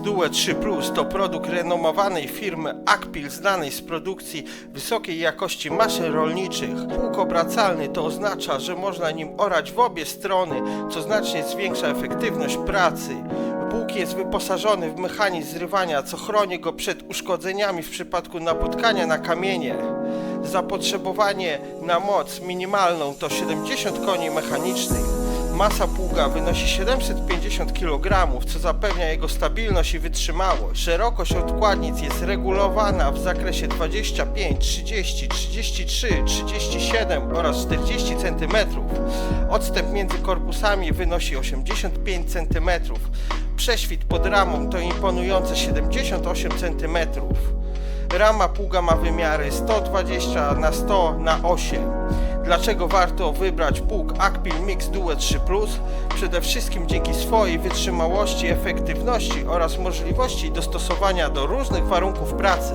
Due 3 Plus to produkt renomowanej firmy Akpil znanej z produkcji wysokiej jakości maszyn rolniczych. Pług obracalny to oznacza, że można nim orać w obie strony, co znacznie zwiększa efektywność pracy. Pług jest wyposażony w mechanizm zrywania, co chroni go przed uszkodzeniami w przypadku napotkania na kamienie. Zapotrzebowanie na moc minimalną to 70 koni mechanicznych. Masa pługa wynosi 750 kg, co zapewnia jego stabilność i wytrzymałość. Szerokość odkładnic jest regulowana w zakresie 25, 30, 33, 37 oraz 40 cm. Odstęp między korpusami wynosi 85 cm. Prześwit pod ramą to imponujące 78 cm. Rama pługa ma wymiary 120 na 100 na 8. Dlaczego warto wybrać pług Akpil Mix Duo 3 Plus? Przede wszystkim dzięki swojej wytrzymałości, efektywności oraz możliwości dostosowania do różnych warunków pracy.